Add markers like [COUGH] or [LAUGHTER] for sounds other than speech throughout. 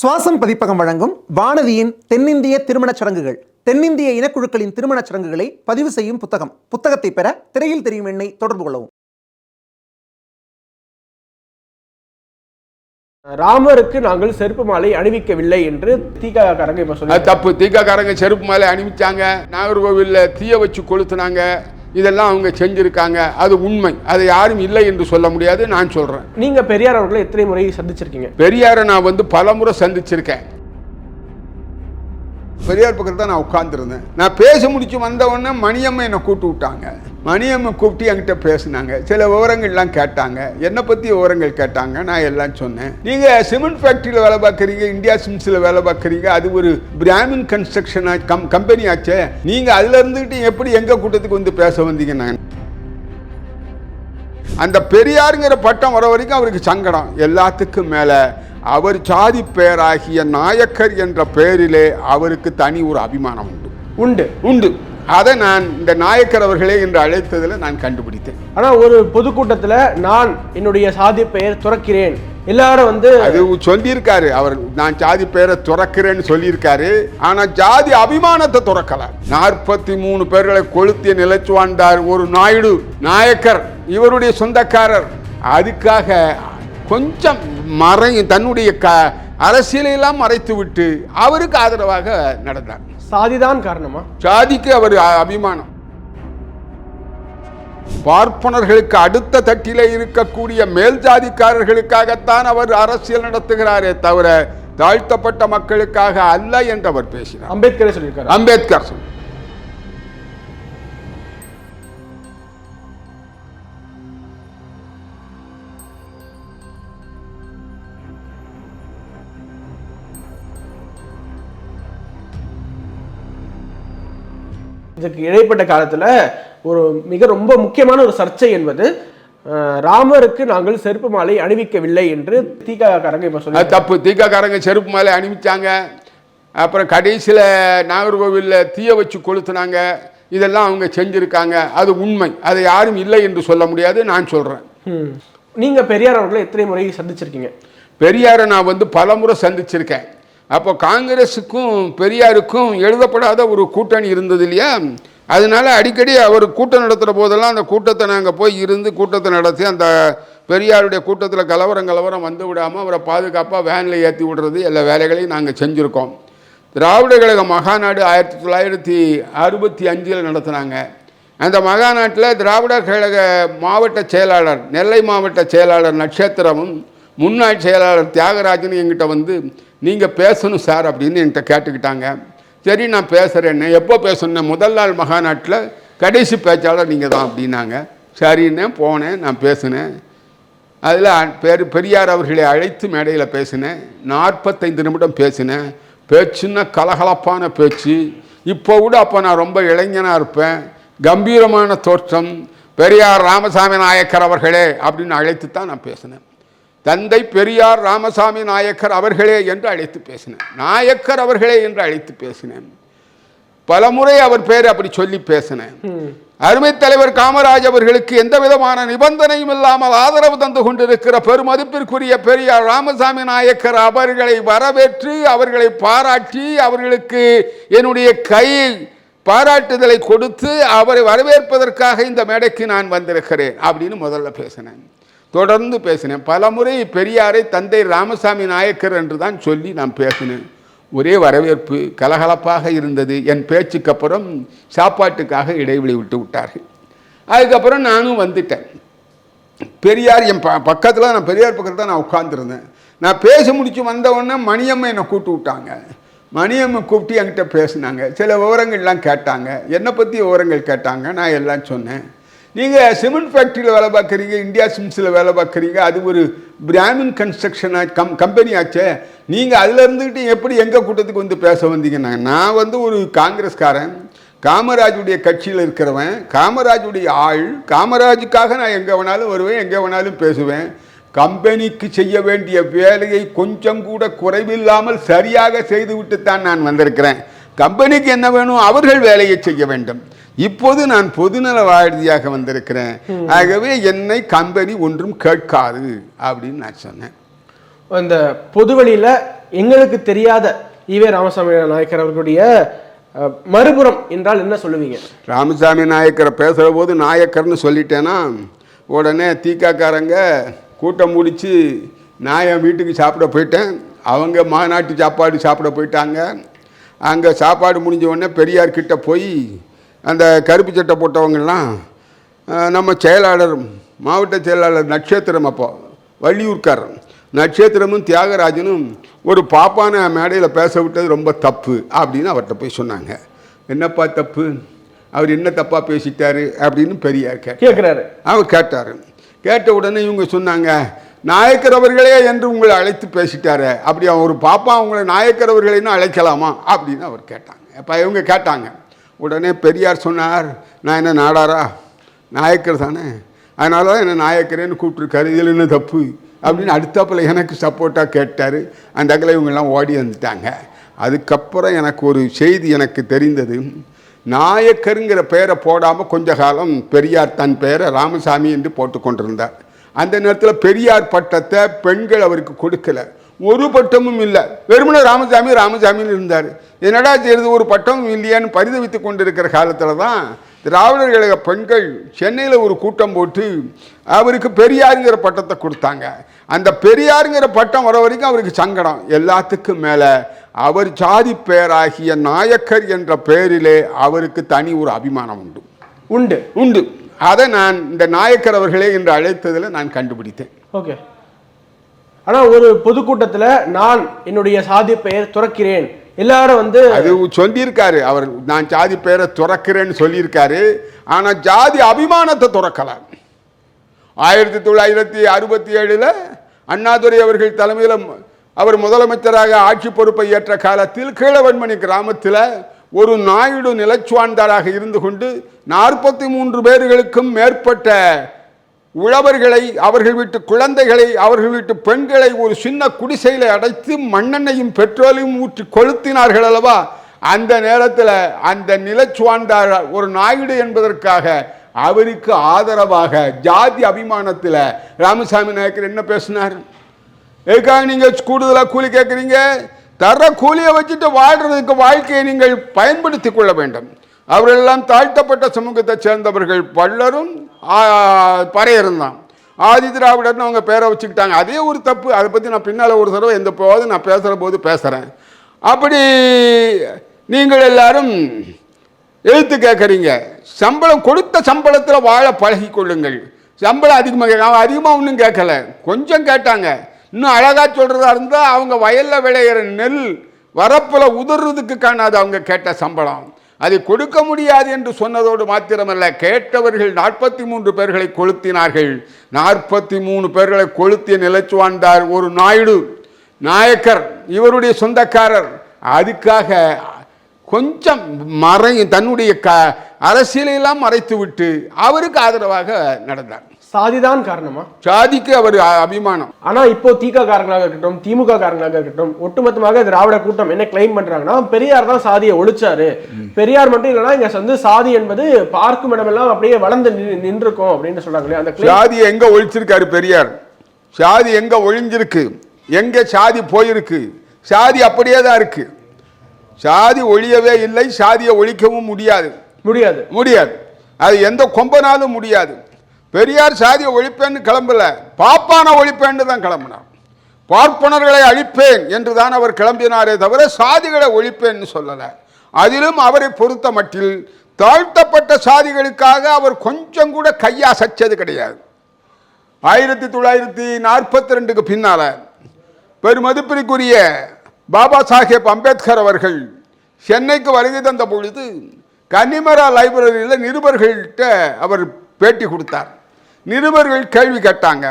சுவாசம் பதிப்பகம் வழங்கும் வானதியின் தென்னிந்திய திருமணச் சடங்குகள். தென்னிந்திய இனக்குழுக்களின் திருமணச் சடங்குகளை பதிவு செய்யும் புத்தகம். புத்தகத்தை பெற திரையில் தெரியும் எண்ணை தொடர்பு கொள்ளவும். ராமருக்கு நாங்கள் செருப்பு மாலை அணிவிக்கவில்லை என்று தீகாக்காரங்க இப்ப சொல்லி அது தப்பு. தீக்காக்காரங்க செருப்பு மேலே அனுப்பிச்சாங்க நாகர்கோவிலில் தீய வச்சு கொளுத்துனாங்க. இதெல்லாம் அவங்க செஞ்சுருக்காங்க. அது உண்மை. அது யாரும் இல்லை என்று சொல்ல முடியாது. நான் சொல்கிறேன் நீங்க பெரியார் அவர்களை எத்தனை முறை சந்திச்சிருக்கீங்க? பெரியாரை நான் வந்து பலமுறை சந்திச்சிருக்கேன். பெரியார் பக்கத்தில் தான் நான் உட்காந்துருந்தேன் நான் பேச முடிச்சு வந்தவொடனே மணியம்மை என்னை கூப்பிட்டு விட்டாங்க. மணியம்மை கூப்பிட்டு என்கிட்ட பேசினாங்க. சில விவரங்கள்லாம் கேட்டாங்க. என்னை பற்றி விவரங்கள் கேட்டாங்க. நான் எல்லாம் சொன்னேன். நீங்கள் சிமெண்ட் ஃபேக்ட்ரியில் வேலை பார்க்குறீங்க இந்தியா சிம்ஸில் வேலை பார்க்குறீங்க அது ஒரு பிராமின் கன்ஸ்ட்ரக்ஷன் கம் கம்பெனி ஆச்சே. நீங்கள் அதில் இருந்துக்கிட்டு எப்படி எங்கள் கூட்டத்துக்கு வந்து பேச வந்தீங்க நான்? அந்த பெரியாருங்கிற பட்டம் வர வரைக்கும் அவருக்கு சங்கடம். எல்லாத்துக்கும் மேலே அவர் சாதி பெயராகிய நாயக்கர் என்ற பெயரிலே அவருக்கு தனி ஒரு அபிமானம் உண்டு. உண்டு. உண்டு. அதை நான் இந்த நாயக்கர் அவர்களே என்று அழைத்ததில் நான் கண்டுபிடித்தேன். ஆனா ஒரு பொதுக்கூட்டத்துல நான் என்னுடைய சாதி பெயர் துறக்கிறேன். எல்லாரும் வந்து அது சொல்லியிருக்காரு. அவர் நான் ஜாதி பெயரை துறக்கிறேன்னு சொல்லியிருக்காரு. ஆனா ஜாதி அபிமானத்தை துறக்கல. நாற்பத்தி மூணு பேர்களை கொளுத்திய நிலைச்சு வாழ்ந்தார் ஒரு நாயுடு நாயக்கர் இவருடைய சொந்தக்காரர். அதுக்காக கொஞ்சம் மறை தன்னுடைய க அரசியலையெல்லாம் மறைத்து விட்டு அவருக்கு ஆதரவாக நடந்தார். சாதிதான் காரணமா? ஜாதிக்கு அவர் அபிமானம். பார்ப்பனர்களுக்கு அடுத்த தட்டிலே இருக்கக்கூடிய மேல் ஜாதிக்காரர்களுக்காகத்தான் அவர் அரசியல் நடத்துகிறாரே தவிர தாழ்த்தப்பட்ட மக்களுக்காக அல்ல என்று அவர் பேசினார். அம்பேத்கரே சொல்லியிருக்காரு? அம்பேத்கர் சொன்னார். இதுக்கு இடைப்பட்ட காலத்துல ஒரு மிக ரொம்ப முக்கியமான ஒரு சர்ச்சை என்பது ராமருக்கு நாங்கள் செருப்பு மாலை அணிவிக்கவில்லை என்று தீகாக்காரங்க இப்ப சொல்லி தப்பு. தீக்காக்காரங்க செருப்பு மேலே அனுப்பிச்சாங்க அப்புறம் கடைசியில் நாகர்கோவிலில் தீய வச்சு கொளுத்துனாங்க. இதெல்லாம் அவங்க செஞ்சுருக்காங்க. அது உண்மை. அதை யாரும் இல்லை என்று சொல்ல முடியாது. நான் சொல்கிறேன் ம். நீங்க பெரியார் அவர்களை எத்தனை முறை சந்திச்சிருக்கீங்க? பெரியாரை நான் வந்து பலமுறை சந்திச்சிருக்கேன். அப்போ காங்கிரஸுக்கும் பெரியாருக்கும் எழுதப்படாத ஒரு கூட்டணி இருந்தது இல்லையா அதனால அடிக்கடி அவர் கூட்டம் நடத்துகிற போதெல்லாம் அந்த கூட்டத்தை நாங்கள் போய் இருந்து கூட்டத்தை நடத்தி அந்த பெரியாருடைய கூட்டத்தில் கலவரம் கலவரம் வந்து விடாமல் அவரை பாதுகாப்பாக வேனில் ஏற்றி விடுறது எல்லா வேலைகளையும் நாங்கள் செஞ்சுருக்கோம். திராவிட கழக மகாநாடு ஆயிரத்தி தொள்ளாயிரத்தி அறுபத்தி அஞ்சில் நடத்துனாங்க. அந்த மகாநாட்டில் திராவிட கழக மாவட்ட செயலாளர் நெல்லை மாவட்ட செயலாளர் நட்சத்திரமும் முன்னாள் செயலாளர் தியாகராஜன் என்கிட்ட வந்து நீங்கள் பேசணும் சார் அப்படின்னு என்கிட்ட கேட்டுக்கிட்டாங்க. சரி நான் பேசுகிறேன்னு எப்போ பேசணும் முதல் நாள் மகாநாட்டில் கடைசி பேச்சாளர் நீங்கள் தான் அப்படின்னாங்க. சரின்னு போனேன். நான் பேசினேன். அதில் பெரு பெரியார் அவர்களை அழைத்து மேடையில் பேசினேன். நாற்பத்தைந்து நிமிடம் பேசினேன். பேச்சுன்னா கலகலப்பான பேச்சு. இப்போ கூட அப்போ நான் ரொம்ப இளைஞனாக இருப்பேன். கம்பீரமான தோற்றம். பெரியார் ராமசாமி நாயக்கர் அவர்களே அப்படின்னு அழைத்து தான் நான் பேசினேன். தந்தை பெரியார் ராமசாமி நாயக்கர் அவர்களே என்று அழைத்து பேசினேன். நாயக்கர் அவர்களே என்று அழைத்து பேசினேன். பலமுறை அவர் பேர் அப்படி சொல்லி பேசினேன். அருமை தலைவர் காமராஜ் அவர்களுக்கு எந்த விதமான நிபந்தனையும் இல்லாமல் ஆதரவு தந்து கொண்டிருக்கிற பெருமதிப்பிற்குரிய பெரியார் ராமசாமி நாயக்கர் அவர்களை வரவேற்று அவர்களை பாராட்டி அவர்களுக்கு என்னுடைய கை பாராட்டுதலை கொடுத்து அவரை வரவேற்பதற்காக இந்த மேடைக்கு நான் வந்திருக்கிறேன் அப்படின்னு முதல்ல பேசினேன். தொடர்ந்து பேசினேன். பலமுறை பெரியாரை தந்தை ராமசாமி நாயக்கர் என்று தான் சொல்லி நான் பேசினேன். ஒரே வரவேற்பு கலகலப்பாக இருந்தது. என் பேச்சுக்கு அப்புறம் சாப்பாட்டுக்காக இடைவெளி விட்டு விட்டார்கள். அதுக்கப்புறம் நானும் வந்துட்டேன். பெரியார் என் ப பக்கத்தில் நான் பெரியார் பக்கத்தில் தான் நான் உட்காந்துருந்தேன் நான் பேச முடிச்சு வந்தவுடனே மணியம்மை என்னை கூப்பிட்டு விட்டாங்க. மணியம்மை கூப்பிட்டு என்கிட்ட பேசினாங்க. சில விவரங்கள்லாம் கேட்டாங்க. என்னை பற்றி விவரங்கள் கேட்டாங்க. நான் எல்லாம் சொன்னேன். நீங்கள் சிமெண்ட் ஃபேக்ட்ரியில் வேலை பார்க்குறீங்க இந்தியா சிம்ஸில் வேலை பார்க்குறீங்க அது ஒரு பிராமின் கன்ஸ்ட்ரக்ஷன் கம் கம்பெனி ஆச்சே. நீங்கள் அதில் இருந்துக்கிட்டு எப்படி எங்கள் கூட்டத்துக்கு வந்து பேச வந்தீங்கன்னா நான் வந்து ஒரு காங்கிரஸ்காரன் காமராஜுடைய கட்சியில் இருக்கிறவன் காமராஜுடைய ஆள் காமராஜுக்காக நான் எங்கே வேணாலும் வருவேன் எங்கே வேணாலும் பேசுவேன். கம்பெனிக்கு செய்ய வேண்டிய வேலையை கொஞ்சம் கூட குறைவில்லாமல் சரியாக செய்துவிட்டு தான் நான் வந்திருக்கிறேன். கம்பெனிக்கு என்ன வேணும்? அவர்கள் வேலையை செய்ய வேண்டும். இப்போது நான் பொதுநலவாதியாக வந்திருக்கிறேன். ஆகவே என்னை கம்பெனி ஒன்றும் கேட்காது அப்படின்னு நான் சொன்னேன். அந்த பொதுவெளியில எங்களுக்கு தெரியாத ஈவே ராமசாமி நாயக்கர் அவர்களுடைய மறுபுறம் என்றால் என்ன சொல்லுவீங்க? ராமசாமி நாயக்கரை பேசுகிற போது நாயக்கர்னு சொல்லிட்டேன்னா உடனே தீக்காக்காரங்க கூட்டம் முடித்து நான் என் வீட்டுக்கு சாப்பிட போயிட்டேன். அவங்க மாநாட்டு சாப்பாடு சாப்பிட போயிட்டாங்க. அங்கே சாப்பாடு முடிஞ்ச உடனே பெரியார் கிட்ட போய் அந்த கருப்பு சட்டை போட்டவங்கெல்லாம் நம்ம செயலாளர் மாவட்ட செயலாளர் நட்சத்திரம் அப்போ வள்ளியூர்காரர் நட்சத்திரமும் தியாகராஜனும் ஒரு பாப்பான மேடையில் பேச விட்டது ரொம்ப தப்பு அப்படின்னு அவர்கிட்ட போய் சொன்னாங்க. என்னப்பா தப்பு? அவர் என்ன தப்பாக பேசிட்டாரு? அப்படின்னு பெரியார் கேட்டார். கேட்கிறாரு அவர் கேட்டார். கேட்ட உடனே இவங்க சொன்னாங்க நாயக்கர் அவர்களே என்று உங்களை அழைத்து பேசிட்டாரு அப்படி அவர் பாப்பா உங்களை நாயக்கர் அவர்களைன்னு அழைக்கலாமா? அப்படின்னு அவர் கேட்டாங்க. அப்போ இவங்க கேட்டாங்க உடனே பெரியார் சொன்னார் நான் என்ன நாடாரா? நாயக்கர் தானே. அதனால தான் என்ன நாயக்கரேன்னு கூப்பிட்டுருக்காரு. இதில் என்ன தப்பு? அப்படின்னு அடுத்தாப்புல எனக்கு சப்போர்ட்டாக கேட்டார். அந்த அகலை இவங்கெல்லாம் ஓடி வந்துட்டாங்க. அதுக்கப்புறம் எனக்கு ஒரு செய்தி எனக்கு தெரிந்தது. நாயக்கருங்கிற பெயரை போடாமல் கொஞ்ச காலம் பெரியார் தன் பெயரை ராமசாமி என்று போட்டு கொண்டிருந்தார் அந்த நேரத்தில் பெரியார் பட்டத்தை பெண்கள் அவருக்கு கொடுக்கல. ஒரு பட்டமும் இல்லை. வெறுமனே ராமசாமி ராமசாமின்னு இருந்தார். என்னடா செய்யறது ஒரு பட்டமும் இல்லையான்னு பரிதவித்து கொண்டிருக்கிற காலத்தில் தான் திராவிடர் கழக பெண்கள் சென்னையில் ஒரு கூட்டம் போட்டு அவருக்கு பெரியாருங்கிற பட்டத்தை கொடுத்தாங்க. அந்த பெரியாருங்கிற பட்டம் வர வரைக்கும் அவருக்கு சங்கடம். எல்லாத்துக்கும் மேலே அவர் சாதி பெயராகிய நாயக்கர் என்ற பெயரிலே அவருக்கு தனி ஒரு அபிமானம் உண்டு. உண்டு. உண்டு. அதை நான் இந்த நாயக்கர் அவர்களே என்று அழைத்ததில் நான் கண்டுபிடித்தேன். ஓகே. ஆனா ஒரு பொதுக்கூட்டத்துல நான் என்னுடைய சாதி பெயர் துறக்கிறேன். எல்லாரும் வந்து அது சொல்லியிருக்காரு. அவர் நான் ஜாதி பெயரை துறக்கிறேன்னு சொல்லியிருக்காரு. ஆனா ஜாதி அபிமானத்தை துறக்கல. ஆயிரத்தி தொள்ளாயிரத்தி அறுபத்தி ஏழில் அண்ணாதுரை அவர்கள் தலைமையில் அவர் முதலமைச்சராக ஆட்சி பொறுப்பை ஏற்ற காலத்தில் கீழவன்மணி கிராமத்தில் ஒரு நாயுடு நிலச்சுவான்தாராக இருந்து கொண்டு நாற்பத்தி மூன்று பேர்களுக்கும் மேற்பட்ட உழவர்களை அவர்கள் வீட்டு குழந்தைகளை அவர்கள் வீட்டு பெண்களை ஒரு சின்ன குடிசையில் அடைத்து மண்ணெண்ணையும் பெட்ரோலையும் ஊற்றி கொளுத்தினார்கள் அல்லவா? அந்த நேரத்தில் அந்த நிலச்சுவாண்டார் ஒரு நாயுடு என்பதற்காக அவருக்கு ஆதரவாக ஜாதி அபிமானத்தில் ராமசாமி நாயக்கர் என்ன பேசினார்? எதுக்காக நீங்கள் கூடுதலாக கூலி கேட்குறீங்க தர கூலியை வச்சுட்டு வாழ்கிறதுக்கு வாழ்க்கையை நீங்கள் பயன்படுத்தி கொள்ள வேண்டும். அவர்களெல்லாம் தாழ்த்தப்பட்ட சமூகத்தை சேர்ந்தவர்கள் பலரும் பறையரும் தான் ஆதி திராவிடர்னு அவங்க பேரை வச்சுக்கிட்டாங்க. அதே ஒரு தப்பு. அதை பற்றி நான் பின்னால் ஒரு தடவை எந்த போது நான் பேசுகிற போது பேசுகிறேன் அப்படி நீங்கள் எல்லாரும் எழுத்து கேட்குறீங்க. சம்பளம் கொடுத்த சம்பளத்தில் வாழ பழகி கொள்ளுங்கள் சம்பளம் அதிகமாக அவன் அதிகமாக ஒன்றும் கேட்கல. கொஞ்சம் கேட்டாங்க. இன்னும் அழகாக சொல்கிறதா இருந்தால் அவங்க வயலில் விளையிற நெல் வரப்பில் உதறதுக்கு காணாது அவங்க கேட்ட சம்பளம். அதை கொடுக்க முடியாது என்று சொன்னதோடு மாத்திரமல்ல கேட்டவர்கள் நாற்பத்தி மூன்று பேர்களை கொளுத்தினார்கள். நாற்பத்தி மூணு பேர்களை கொளுத்திய வாழ்ந்தார் ஒரு நாயுடு நாயக்கர் இவருடைய சொந்தக்காரர். அதுக்காக கொஞ்சம் மறை தன்னுடைய க அரசியலையெல்லாம் மறைத்து விட்டு அவருக்கு ஆதரவாக நடந்தார். சாதிதான் காரணமா? சாதிக்கு அவர் அபிமானம். ஆனா இப்போ திக காரங்களாக இருக்கட்டும் திமுக காரங்களாக இருக்கட்டும் ஒட்டுமொத்தமாக திராவிட கூட்டம் என்ன கிளைம் பண்றாங்கன்னா பெரியார் தான் சாதியை ஒழிச்சாரு. பெரியார் மட்டும் இல்லைன்னா இங்க வந்து சாதி என்பது பார்க்கும் இடமெல்லாம் அப்படியே வளர்ந்து நின்று- நின்றுக்கும் அப்படின்னு சொல்றாங்க இல்லையா? அந்த சாதி எங்க ஒழிச்சிருக்காரு பெரியார்? சாதி எங்க ஒழிஞ்சிருக்கு? எங்க சாதி போயிருக்கு? சாதி அப்படியே தான் இருக்கு. சாதி ஒழியவே இல்லை சாதியை ஒழிக்கவும் முடியாது. முடியாது. முடியாது. அது எந்த கொம்பனாலும் முடியாது. பெரியார் சாதியை ஒழிப்பேன்னு கிளம்பல. பாப்பான ஒழிப்பேன்னு தான் கிளம்பினார். பார்ப்பனர்களை அழிப்பேன் என்று தான் அவர் கிளம்பினாரே தவிர சாதிகளை ஒழிப்பேன்னு சொல்லலை. அதிலும் அவரை பொறுத்த மட்டில் தாழ்த்தப்பட்ட சாதிகளுக்காக அவர் கொஞ்சம் கூட கையாசச்சது கிடையாது. ஆயிரத்தி தொள்ளாயிரத்தி நாற்பத்தி ரெண்டுக்கு பின்னால பெருமதிப்பிற்குரிய பாபா சாஹேப் அம்பேத்கர் அவர்கள் சென்னைக்கு வருகை தந்த பொழுது கன்னிமரா லைப்ரரியில் நிருபர்கள்கிட்ட அவர் பேட்டி கொடுத்தார். நிருபர்கள் கேள்வி கேட்டாங்க.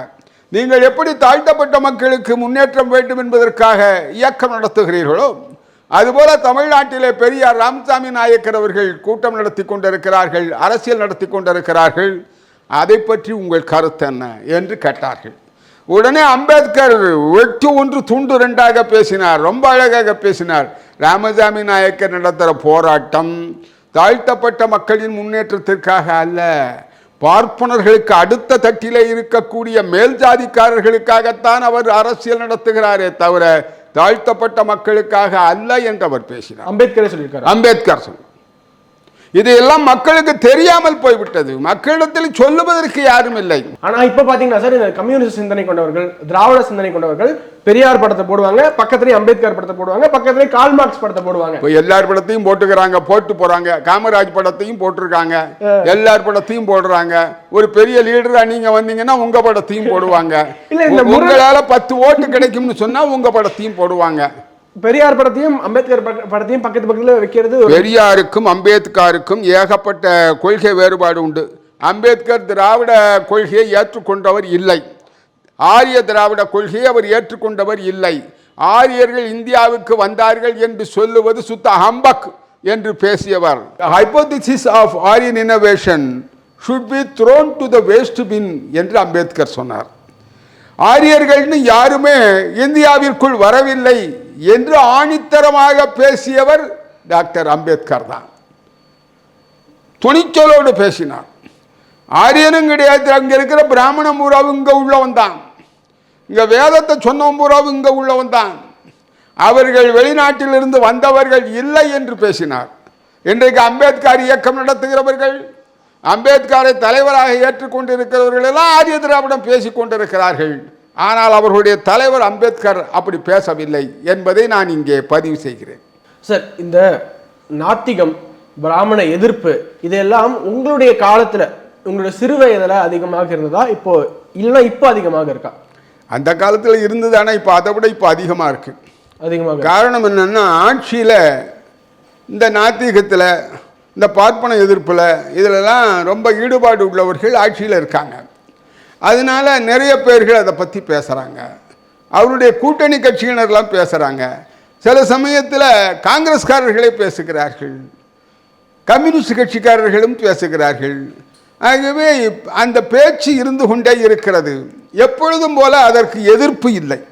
நீங்கள் எப்படி தாழ்த்தப்பட்ட மக்களுக்கு முன்னேற்றம் வேண்டும் என்பதற்காக இயக்கம் நடத்துகிறீர்களோ அதுபோல தமிழ்நாட்டிலே பெரியார் ராமசாமி நாயக்கர் அவர்கள் கூட்டம் நடத்தி கொண்டிருக்கிறார்கள் அரசியல் நடத்தி கொண்டிருக்கிறார்கள். அதை பற்றி உங்கள் கருத்து என்ன என்று கேட்டார்கள். உடனே அம்பேத்கர் வெட்டு ஒன்று துண்டு ரெண்டாக பேசினார் ரொம்ப அழகாக பேசினார். ராமசாமி நாயக்கர் நடத்துகிற போராட்டம் தாழ்த்தப்பட்ட மக்களின் முன்னேற்றத்திற்காக அல்ல பார்ப்பனர்களுக்கு அடுத்த தட்டிலே இருக்கக்கூடிய மேல் ஜாதிக்காரர்களுக்காகத்தான் அவர் அரசியல் நடத்துகிறாரே தவிர தாழ்த்தப்பட்ட மக்களுக்காக அல்ல என்று அவர் பேசினார். அம்பேத்கரே சொல்லியிருக்காரு? அம்பேத்கர் சொன்னார் இதையெல்லாம் மக்களுக்கு தெரியாமல் போய்விட்டது. மக்களிடத்தில் சொல்லுவதற்கு யாரும் இல்லை. ஆனா இப்ப பாத்தீங்கன்னா சார் இந்த கம்யூனிஸ்ட் சிந்தனை கொண்டவர்கள் திராவிட சிந்தனை கொண்டவர்கள் பெரியார் படத்தை போடுவாங்க பக்கத்துலயே அம்பேத்கர் படத்தை போடுவாங்க பக்கத்துலயே கால் மார்க்ஸ் படத்தை போடுவாங்க. இப்போ எல்லார் படத்தையும் போட்டுக்கிறாங்க போட்டு போறாங்க. காமராஜ் படத்தையும் போட்டிருக்காங்க. எல்லார் படத்தையும் போடுறாங்க. ஒரு பெரிய லீடரா நீங்க வந்தீங்கன்னா உங்க படத்தையும் போடுவாங்க. [LAUGHS] இல்ல, இந்த உங்களால பத்து ஓட்டு கிடைக்கும்னு சொன்னா உங்க படத்தையும் போடுவாங்க. பெரியார் படத்தையும் அம்பேத்கர் பக்க- படத்தையும் பக்கத்து பக்கத்தில் வைக்கிறது பெரியாருக்கும் அம்பேத்கருக்கும் ஏகப்பட்ட கொள்கை வேறுபாடு உண்டு. அம்பேத்கர் திராவிட கொள்கையை ஏற்றுக்கொண்டவர் இல்லை. ஆரிய திராவிட கொள்கையை அவர் ஏற்றுக்கொண்டவர் இல்லை. ஆரியர்கள் இந்தியாவுக்கு வந்தார்கள் என்று சொல்லுவது சுத்த ஹம்பக் என்று பேசியவர். Hypothesis of Aryan invasion should be thrown to the waste bin என்று அம்பேத்கர் சொன்னார். ஆரியர்கள்னு யாருமே இந்தியாவிற்குள் வரவில்லை. என்று ஆணித்தரமாக பேசியவர் டாக்டர் அம்பேத்கர் தான். துணிச்சலோடு பேசினார். ஆரியனும் கிடையாது அங்கே இருக்கிற பிராமண பூராவும் இங்கே உள்ளவன் தான். இங்கே வேதத்தை சொன்னவன் பூராவும் இங்கே உள்ளவன் தான். அவர்கள் வெளிநாட்டிலிருந்து வந்தவர்கள் இல்லை என்று பேசினார். இன்றைக்கு அம்பேத்கர் இயக்கம் நடத்துகிறவர்கள் அம்பேத்கரை தலைவராக ஏற்றுக்கொண்டிருக்கிறவர்கள் எல்லாம் ஆரிய திராவிடம் பேசிக் கொண்டிருக்கிறார்கள் ஆனால் அவர்களுடைய தலைவர் அம்பேத்கர் அப்படி பேசவில்லை என்பதை நான் இங்கே பதிவு செய்கிறேன். சார் இந்த நாத்திகம் பிராமண எதிர்ப்பு இதெல்லாம் உங்களுடைய காலத்துல உங்களுடைய சிறு வயதுல அதிகமாக இருந்ததா? இப்போ இல்லைன்னா இப்போ அதிகமாக இருக்கா? அந்த காலத்தில் இருந்தது ஆனால் இப்போ அதை விட இப்போ அதிகமாக இருக்கு. அதிகமாக? காரணம் என்னன்னா ஆட்சியில் இந்த நாத்திகத்தில் இந்த பார்ப்பன எதிர்ப்பில் இதிலெல்லாம் ரொம்ப ஈடுபாடு உள்ளவர்கள் ஆட்சியில் இருக்காங்க. அதனால நிறைய பேர்கள் அதை பற்றி பேசுகிறாங்க அவருடைய கூட்டணி கட்சியினர்லாம் பேசுகிறாங்க சில சமயத்தில் காங்கிரஸ்காரர்களே பேசுகிறார்கள். கம்யூனிஸ்ட் கட்சிக்காரர்களும் பேசுகிறார்கள். ஆகவே இப்- அந்த பேச்சு இருந்து கொண்டே இருக்கிறது. எப்பொழுதும் போல அதற்கு எதிர்ப்பு இல்லை.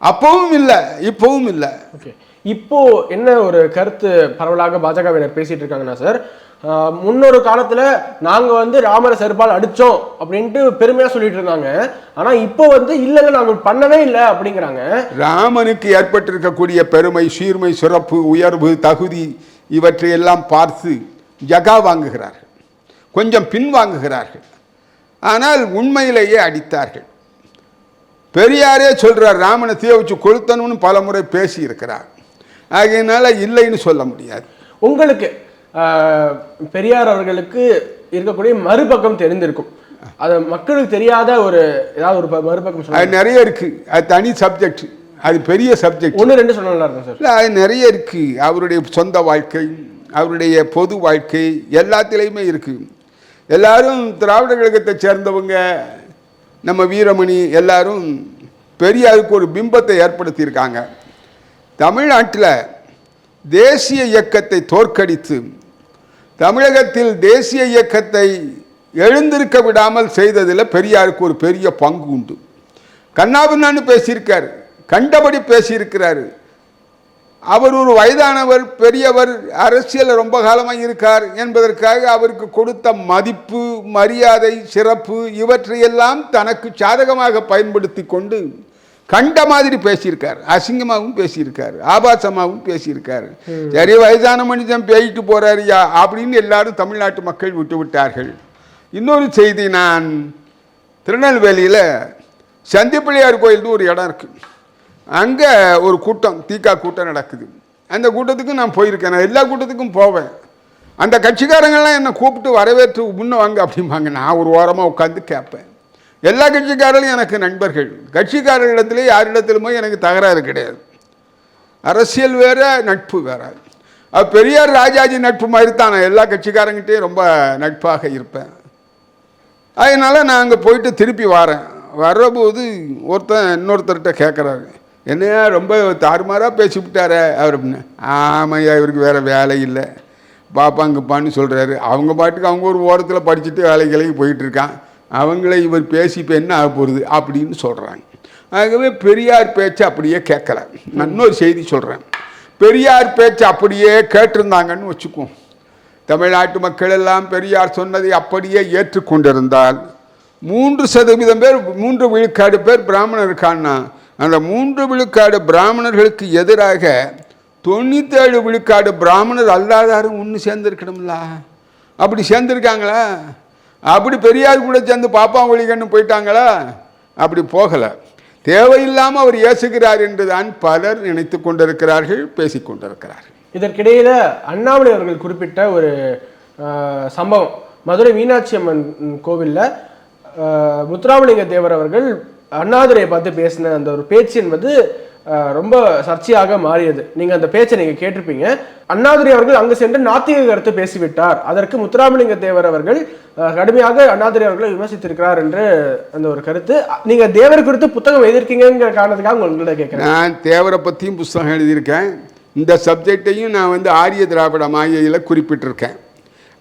அப்பவும் இல்லை இப்பவும் இல்லை. ஓகே. இப்போ என்ன ஒரு கருத்து பரவலாக பாஜகவினர் பேசிட்டு இருக்காங்கன்னா சார் முன்னொரு காலத்துல நாங்க வந்து ராமரை செருப்பால் அடிச்சோம் அப்படின்ட்டு பெருமையா சொல்லிட்டு இருந்தாங்க. ஆனா இப்போ வந்து இல்ல இல்ல நாங்க பண்ணவே இல்லை அப்படிங்கிறாங்க. ராமனுக்கு ஏற்பட்டிருக்கக்கூடிய பெருமை சீர்மை சிறப்பு உயர்வு தகுதி இவற்றையெல்லாம் பார்த்து ஜகா வாங்குகிறார்கள். கொஞ்சம் பின் வாங்குகிறார்கள். ஆனால் உண்மையிலேயே அடித்தார்கள். பெரியாரே சொல்றார் ராமனை தீய வச்சு கொளுத்தணும்னு பல முறை ஆகையினால இல்லைன்னு சொல்ல முடியாது. உங்களுக்கு பெரியார் அவர்களுக்கு இருக்கக்கூடிய மறுபக்கம் தெரிந்திருக்கும். அது மக்களுக்கு தெரியாத ஒரு ஏதாவது ஒரு மறுபக்கம் அது நிறைய இருக்கு. அது தனி சப்ஜெக்ட் அது பெரிய சப்ஜெக்ட் ஒண்ணு ரெண்டு நல்லா இருக்கும் சார். இல்லை அது நிறைய இருக்கு. அவருடைய சொந்த வாழ்க்கை அவருடைய பொது வாழ்க்கை எல்லாத்திலையுமே இருக்கு. எல்லாரும் திராவிட கழகத்தை சேர்ந்தவங்க நம்ம வீரமணி எல்லாரும் பெரியாருக்கு ஒரு பிம்பத்தை ஏற்படுத்தியிருக்காங்க. தமிழ்நாட்டில் தேசிய இயக்கத்தை தோற்கடித்து தமிழகத்தில் தேசிய இயக்கத்தை எழுந்திருக்க விடாமல் செய்ததில் பெரியாருக்கு ஒரு பெரிய பங்கு உண்டு. கண்ணாபின்னான்னு பேசியிருக்கார் கண்டபடி பேசியிருக்கிறாரு. அவர் ஒரு வயதானவர் பெரியவர் அரசியல் ரொம்ப காலமாக இருக்கார் என்பதற்காக அவருக்கு கொடுத்த மதிப்பு மரியாதை சிறப்பு இவற்றையெல்லாம் தனக்கு சாதகமாக பயன்படுத்தி கொண்டு கண்ட மாதிரி பேசியிருக்கார். அசிங்கமாகவும் பேசியிருக்கார். ஆபாசமாகவும் பேசியிருக்கார். சரி வயதான மனிதன் பேயிட்டு போறாருயா அப்படின்னு எல்லாரும் தமிழ்நாட்டு மக்கள் விட்டு விட்டார்கள். இன்னொரு செய்தி நான் திருநெல்வேலியில் சந்திப்பிள்ளையார் கோயில்னு ஒரு இடம் இருக்குது அங்கே ஒரு கூட்டம் தீக்கா கூட்டம் நடக்குது. அந்த கூட்டத்துக்கு நான் போயிருக்கேன். நான் எல்லா கூட்டத்துக்கும் போவேன். அந்த கட்சிக்காரங்கள்லாம் என்னை கூப்பிட்டு வரவேற்று முன்ன வாங்க அப்படிம்பாங்க. நான் ஒரு ஓரமாக உட்காந்து கேட்பேன். எல்லா கட்சிக்காரர்களும் எனக்கு நண்பர்கள். கட்சிக்காரர்களிடத்திலே யாரிடத்திலுமே எனக்கு தகராறு கிடையாது. அரசியல் வேற நட்பு வேற. அது பெரியார் ராஜாஜி நட்பு மாதிரி தான் நான் எல்லா கட்சிக்காரங்கிட்டையும் ரொம்ப நட்பாக இருப்பேன். அதனால் நான் அங்கே போயிட்டு திருப்பி வரேன். வர்றபோது ஒருத்தன் இன்னொருத்தர்கிட்ட கேட்குறாரு என்னையா ரொம்ப தாறுமாறாக பேசிவிட்டாரே அவர் அப்படின்னு. ஆமாய்யா இவருக்கு வேறு வேலை இல்லை. பாப்பாங்கப்பான்னு சொல்கிறாரு அவங்க பாட்டுக்கு அவங்க ஒரு ஓரத்தில் படிச்சுட்டு வேலைகளுக்கு போயிட்டுருக்கான் அவங்கள இவர் பேசி இப்போ என்ன ஆக போகிறது அப்படின்னு சொல்கிறாங்க ஆகவே பெரியார் பேச்சு அப்படியே கேட்கல. நான் இன்னொரு செய்தி சொல்கிறேன் பெரியார் பேச்சு அப்படியே கேட்டிருந்தாங்கன்னு வச்சுக்குவோம் தமிழ்நாட்டு மக்கள் எல்லாம் பெரியார் சொன்னதை அப்படியே ஏற்றுக்கொண்டிருந்தால் மூன்று சதவீதம் பேர் மூன்று விழுக்காடு பேர் பிராமணர் இருக்கான்னா அந்த மூன்று விழுக்காடு பிராமணர்களுக்கு எதிராக தொண்ணூத்தேழு விழுக்காடு பிராமணர் அல்லாதாரும் ஒன்று சேர்ந்துருக்கணும்ல. அப்படி சேர்ந்துருக்காங்களா? அப்படி பெரியார் கூட சேர்ந்து பாப்பாங்குழிகன்னு போயிட்டாங்களா? அப்படி போகலை. தேவையில்லாமல் அவர் ஏசுகிறார் என்றுதான் பலர் நினைத்து கொண்டிருக்கிறார்கள் பேசிக்கொண்டிருக்கிறார்கள் இதற்கிடையில் அண்ணாமலை அவர்கள் குறிப்பிட்ட ஒரு சம்பவம். மதுரை மீனாட்சி அம்மன் கோவில்ல ஆஹ், முத்துராமலிங்க தேவர் அவர்கள் அண்ணாதுரையை பார்த்து பேசின அந்த ஒரு பேச்சு என்பது ரொம்ப சர்ச்சையாக மாறியது. நீங்கள் அந்த பேச்சை நீங்கள் கேட்டிருப்பீங்க. அண்ணாதுரை அவர்கள் அங்கு சென்று நாத்திக கருத்து பேசிவிட்டார். அதற்கு முத்துராமலிங்க தேவர் அவர்கள் கடுமையாக அண்ணாதுரை அவர்களை விமர்சித்திருக்கிறார் என்று அந்த ஒரு கருத்து. நீங்கள் தேவர் குறித்து புத்தகம் எழுதியிருக்கீங்கிற காரணத்துக்காக உங்கள்கிட்ட கேட்குறேன். நான் தேவரை பற்றியும் புஸ்தகம் எழுதியிருக்கேன். இந்த சப்ஜெக்டையும் நான் வந்து ஆரிய திராவிட மாயையில் குறிப்பிட்டிருக்கேன்.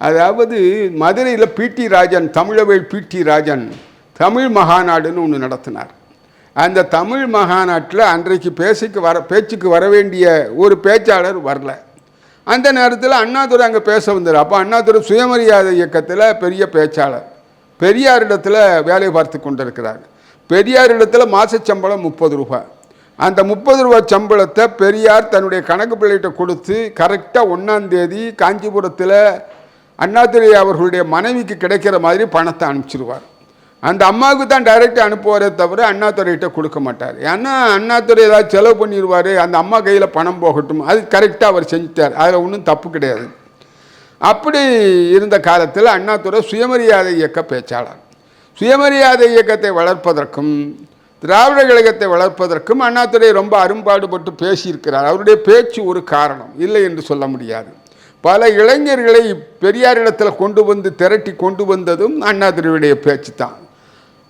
அதாவது மதுரையில் பிடி ராஜன் தமிழவேல் பிடி ராஜன் தமிழ் மகாநாடுன்னு ஒன்று நடத்தினார். அந்த தமிழ் மகாநாட்டில் அன்றைக்கு பேசிக்கு வர பேச்சுக்கு வர வேண்டிய ஒரு பேச்சாளர் வரல. அந்த நேரத்தில் அண்ணாதுரை அங்கே பேச வந்தார். அப்போ அண்ணாதுரை சுயமரியாதை இயக்கத்தில் பெரிய பேச்சாளர். பெரியாரிடத்தில் வேலை பார்த்து கொண்டிருக்கிறார். பெரியாரிடத்தில் மாசச் சம்பளம் முப்பது ரூபாய் அந்த முப்பது ரூபாய் சம்பளத்தை பெரியார் தன்னுடைய கணக்கு பிள்ளைகிட்ட கொடுத்து கரெக்டாக ஒன்றாந்தேதி காஞ்சிபுரத்தில் அண்ணாதுரை அவர்களுடைய மனைவிக்கு கிடைக்கிற மாதிரி பணத்தை அனுப்பிச்சிருவார். அந்த அம்மாவுக்கு தான் டைரெக்டாக அனுப்புவாரே தவிர அண்ணாத்துறையிட்ட கொடுக்க மாட்டார். ஏன்னா அண்ணாத்துறை ஏதாவது செலவு பண்ணிடுவார் அந்த அம்மா கையில் பணம் போகட்டும் அது கரெக்டாக அவர் செஞ்சுட்டார். அதில் ஒன்றும் தப்பு கிடையாது. அப்படி இருந்த காலத்தில் அண்ணாதுரை சுயமரியாதை இயக்க பேச்சாளர் சுயமரியாதை இயக்கத்தை வளர்ப்பதற்கும் திராவிட கழகத்தை வளர்ப்பதற்கும் அண்ணாதுரை ரொம்ப அரும்பாடுபட்டு பேசியிருக்கிறார். அவருடைய பேச்சு ஒரு காரணம். இல்லை என்று சொல்ல முடியாது. பல இளைஞர்களை பெரியாரிடத்தில் கொண்டு வந்து திரட்டி கொண்டு வந்ததும் அண்ணாதுரையுடைய பேச்சு தான்.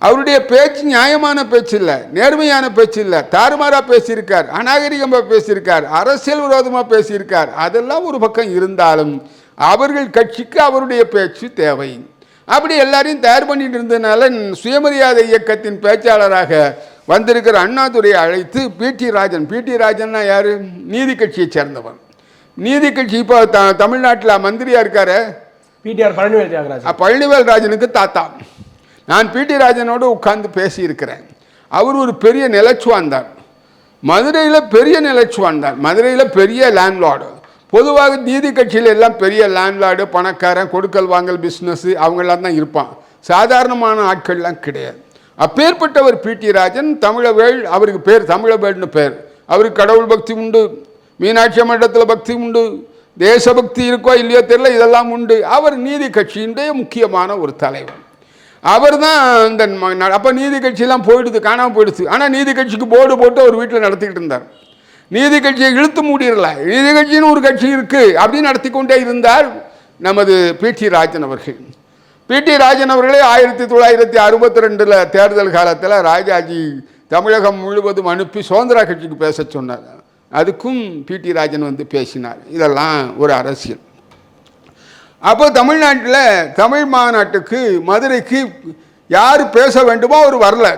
அவருடைய பேச்சு நியாயமான பேச்சு இல்லை நேர்மையான பேச்சு இல்லை. தாறுமாறாக பேசியிருக்கார் அநாகரிகமாக பேசியிருக்கார் அரசியல் விரோதமாக பேசியிருக்கார். அதெல்லாம் ஒரு பக்கம் இருந்தாலும் அவர்கள் கட்சிக்கு அவருடைய பேச்சு தேவை. அப்படி எல்லாரையும் தயார் பண்ணிட்டு இருந்ததுனால சுயமரியாதை இயக்கத்தின் பேச்சாளராக வந்திருக்கிற அண்ணாதுரையை அழைத்து பிடி ராஜன். பிடி ராஜன்னா யார்? நீதி கட்சியைச் சேர்ந்தவன். நீதி கட்சி இப்போ த தமிழ்நாட்டில் மந்திரியாக இருக்காரு? பிடிஆர் பழனிவேல் பழனிவேல் ராஜனுக்கு தாத்தா. நான் பிடி ராஜனோடு உட்கார்ந்து பேசியிருக்கிறேன். அவர் ஒரு பெரிய நிலச்சுவாந்தார். மதுரையில் பெரிய நிலச்சுவாந்தார். மதுரையில் பெரிய லேண்ட்லார்டு பொதுவாக நீதி கட்சியில் எல்லாம் பெரிய லேண்ட்லார்டு பணக்காரன் கொடுக்கல் வாங்கல் பிஸ்னஸ்ஸு அவங்கெல்லாம் தான் இருப்பான். சாதாரணமான ஆட்கள்லாம் கிடையாது. அப்பேற்பட்டவர் பிடி ராஜன் தமிழவேள் அவருக்கு பேர் தமிழவேள்னு பேர். அவருக்கு கடவுள் பக்தி உண்டு மீனாட்சி அம்மனிடத்தில் பக்தி உண்டு தேசபக்தி இருக்கோ இல்லையோ தெரியல இதெல்லாம் உண்டு. அவர் நீதி கட்சியினுடைய முக்கியமான ஒரு தலைவர். அவர் தான் இந்த அப்போ நீதி கட்சியெல்லாம் போயிடுது காணாமல் போயிடுச்சு. ஆனால் நீதி கட்சிக்கு போர்டு போட்டு அவர் வீட்டில் நடத்திக்கிட்டு இருந்தார். நீதி கட்சியை இழுத்து மூடிடல. நீதி கட்சின்னு ஒரு கட்சி இருக்குது அப்படின்னு நடத்தி கொண்டே இருந்தார் நமது பிடி ராஜன் அவர்கள். பிடி ராஜன் அவர்களே ஆயிரத்தி தொள்ளாயிரத்தி அறுபத்தி ரெண்டில் தேர்தல் காலத்தில் ராஜாஜி தமிழகம் முழுவதும் அனுப்பி சுதந்திரா கட்சிக்கு பேச சொன்னார். அதுக்கும் பிடி ராஜன் வந்து பேசினார். இதெல்லாம் ஒரு அரசியல். அப்போ தமிழ்நாட்டில் தமிழ் மாநாட்டுக்கு மதுரைக்கு யார் பேச வேண்டுமோ அவர் வரல.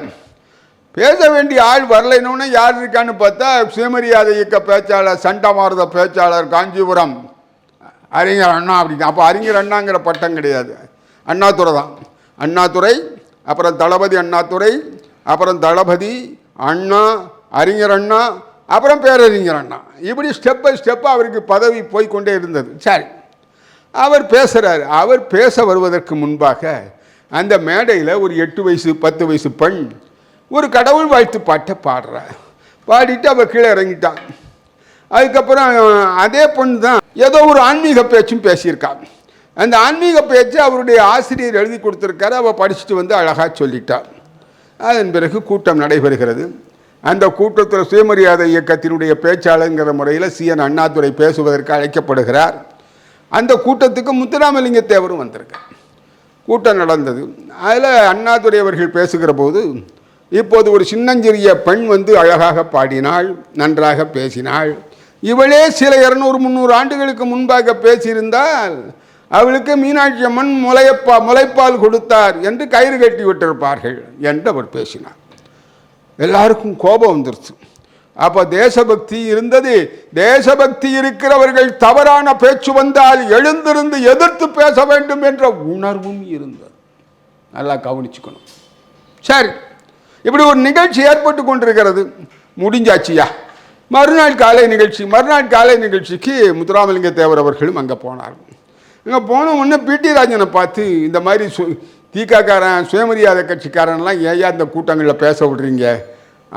பேச வேண்டிய ஆள் வரலைன்னு யார் இருக்கான்னு பார்த்தா சுயமரியாதை இயக்க பேச்சாளர் சண்டமாரத பேச்சாளர் காஞ்சிபுரம். அறிஞர் அண்ணா அப்படிங்க. அப்போ அறிஞர் அண்ணாங்கிற பட்டம் கிடையாது. அண்ணாதுரை தான். அண்ணாதுரை அப்புறம் தளபதி அண்ணாதுரை அப்புறம் தளபதி அண்ணா அறிஞர் அண்ணா அப்புறம் பேரறிஞர் அண்ணா. இப்படி ஸ்டெப் பை ஸ்டெப்பாக அவருக்கு பதவி போய்க்கொண்டே இருந்தது. சரி. அவர் பேசுகிறார் அவர் பேச வருவதற்கு முன்பாக அந்த மேடையில் ஒரு எட்டு வயசு பத்து வயசு பெண் ஒரு கடவுள் வாழ்த்து பாட்டை பாடுறார். பாடிட்டு அவள் கீழே இறங்கிட்டான். அதுக்கப்புறம் அதே பொண்ணு தான் ஏதோ ஒரு ஆன்மீக பேச்சும் பேசியிருக்கான் அந்த ஆன்மீக பேச்சு அவருடைய ஆசிரியர் எழுதி கொடுத்துருக்காரு. அவள் படிச்சுட்டு வந்து அழகாக சொல்லிட்டாள் அதன் பிறகு கூட்டம் நடைபெறுகிறது. அந்த கூட்டத்தில் சுயமரியாதை இயக்கத்தினுடைய பேச்சாளருங்கிற முறையில் சிஎன் அண்ணாதுரை பேசுவதற்கு அழைக்கப்படுகிறார். அந்த கூட்டத்துக்கு முத்துராமலிங்க தேவரும் வந்திருக்கார். கூட்டம் நடந்தது. அதில் அண்ணாதுரை அவர்கள் பேசுகிற போது இப்போது ஒரு சின்னஞ்சிறிய பெண் வந்து அழகாக பாடினாள் நன்றாக பேசினாள். இவளே சில இரநூறு முந்நூறு ஆண்டுகளுக்கு முன்பாக பேசியிருந்தால் அவளுக்கு மீனாட்சி அம்மன் முளையப்பா முளைப்பால் கொடுத்தார் என்று கயிறு கட்டி விட்டிருப்பார்கள் என்று அவர் பேசினார். எல்லாருக்கும் கோபம் வந்துருச்சு. அப்போ தேசபக்தி இருந்தது. தேசபக்தி இருக்கிறவர்கள் தவறான பேச்சு வந்தால் எழுந்திருந்து எதிர்த்து பேச வேண்டும் என்ற உணர்வும் இருந்தது. நல்லா கவனிச்சுக்கணும். சரி. இப்படி ஒரு நிகழ்ச்சி ஏற்பட்டு கொண்டிருக்கிறது. முடிஞ்சாச்சியா? மறுநாள் காலை நிகழ்ச்சி மறுநாள் காலை நிகழ்ச்சிக்கு முத்துராமலிங்க தேவர் அவர்களும் அங்கே போனார் அங்கே போன உடனே பிடி ராஜனை பார்த்து இந்த மாதிரி சு தீக்காக்காரன் சுயமரியாதை கட்சிக்காரன்லாம் ஏயா இந்த கூட்டங்களில் பேச விடுறீங்க?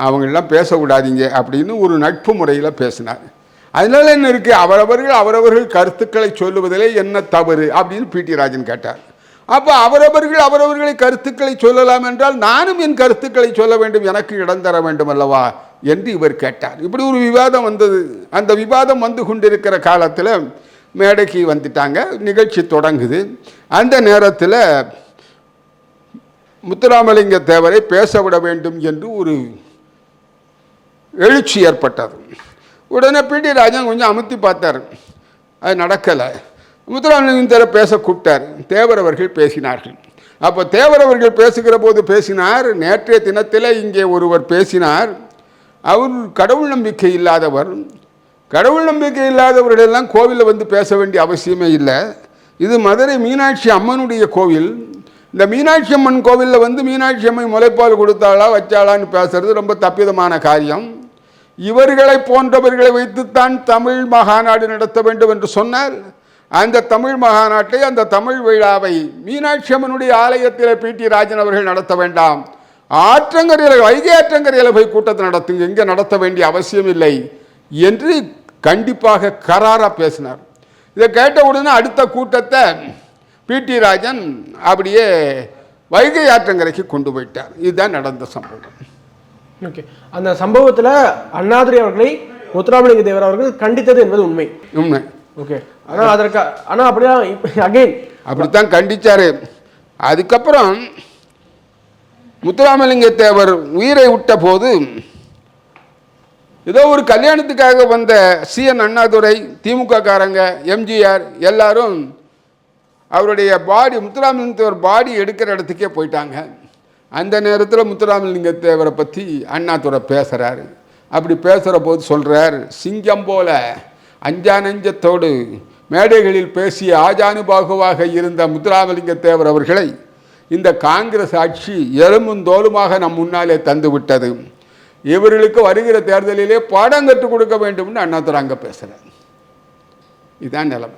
அவங்களெல்லாம் பேச விடாதீங்க அப்படின்னு ஒரு நட்பு முறையில் பேசினார். அதனால என்ன இருக்கு? அவரவர்கள் அவரவர்கள் கருத்துக்களை சொல்லுவதிலே என்ன தவறு அப்படின்னு பிடி ராஜன் கேட்டார். அப்போ அவரவர்கள் அவரவர்களை கருத்துக்களை சொல்லலாம் என்றால் நானும் என் கருத்துக்களை சொல்ல வேண்டும் எனக்கு இடம் தர வேண்டும் அல்லவா என்று இவர் கேட்டார். இப்படி ஒரு விவாதம் வந்தது. அந்த விவாதம் வந்து கொண்டிருக்கிற காலத்தில் மேடைக்கு வந்துட்டாங்க. நிகழ்ச்சி தொடங்குது. அந்த நேரத்தில் முத்துராமலிங்க தேவரை பேச விட வேண்டும் என்று ஒரு எழுச்சி ஏற்பட்டது. உடனே பிடி ராஜன் கொஞ்சம் அமுத்தி பார்த்தார். அது நடக்கலை. முத்துராமலிங்க பேச கூப்பிட்டார். தேவரவர்கள் பேசினார்கள். அப்போ தேவரவர்கள் பேசுகிற போது பேசினார். நேற்றைய தினத்தில் இங்கே ஒருவர் பேசினார். அவர் கடவுள் நம்பிக்கை இல்லாதவர். கடவுள் நம்பிக்கை இல்லாதவர்களெல்லாம் கோவிலில் வந்து பேச வேண்டிய அவசியமே இல்லை. இது மதுரை மீனாட்சி அம்மனுடைய கோவில். இந்த மீனாட்சி அம்மன் கோவிலில் வந்து மீனாட்சி அம்மன் முளைப்பால் கொடுத்தாளா வச்சாளான்னு பேசுறது ரொம்ப தப்பிதமான காரியம். இவர்களை போன்றவர்களை வைத்துத்தான் தமிழ் மகாநாடு நடத்த வேண்டும் என்று சொன்னார். அந்த தமிழ் மகாநாட்டை அந்த தமிழ் விழாவை மீனாட்சி அம்மனுடைய ஆலயத்தில் பிடி ராஜன் அவர்கள் நடத்த வேண்டாம். ஆற்றங்கரையில் வைகை ஆற்றங்கரையில் போய் கூட்டத்தை நடத்துங்க இங்கே நடத்த வேண்டிய அவசியம் இல்லை என்று கண்டிப்பாக கராராக பேசினார். இதை கேட்ட உடனே அடுத்த கூட்டத்தை பிடி ராஜன் அப்படியே வைகை ஆற்றங்கரைக்கு கொண்டு போயிட்டார். இதுதான் நடந்த சம்பவம். ஓகே. அந்த சம்பவத்துல அண்ணாதுரை அவர்களை முத்துராமலிங்க தேவர் அவர்கள் கண்டித்தது என்பது உண்மை. உண்மை. ஓகே. ஆனா அதற்கு ஆனா அப்படியே அகைன் அப்படித்தான் கண்டிச்சாரு. அதுக்கப்புறம் முத்துராமலிங்க தேவர் உயிரை விட்ட போது ஏதோ ஒரு கல்யாணத்துக்காக வந்த சிஎன் அண்ணாதுரை திமுக காரங்க எம்ஜிஆர் எல்லாரும் அவருடைய பாடி முத்துராமலிங்க தேவர் பாடி எடுக்கிற இடத்துக்கே போயிட்டாங்க. அந்த நேரத்தில் முத்துராமலிங்க தேவரை பற்றி அண்ணாதுரை பேசுகிறாரு அப்படி பேசுகிற போது சொல்கிறார் சிங்கம் போல அஞ்சானஞ்சத்தோடு மேடைகளில் பேசிய ஆஜானுபாகுவாக இருந்த முத்துராமலிங்க தேவர் அவர்களை இந்த காங்கிரஸ் ஆட்சி எறும்பும் தோலுமாக நம் முன்னாலே தந்து விட்டது. இவர்களுக்கு வருகிற தேர்தலிலே பாடம் கற்றுக் கொடுக்க வேண்டும்னு அண்ணாதுரை அங்கே பேசுகிறார் இதுதான் நிலைமை.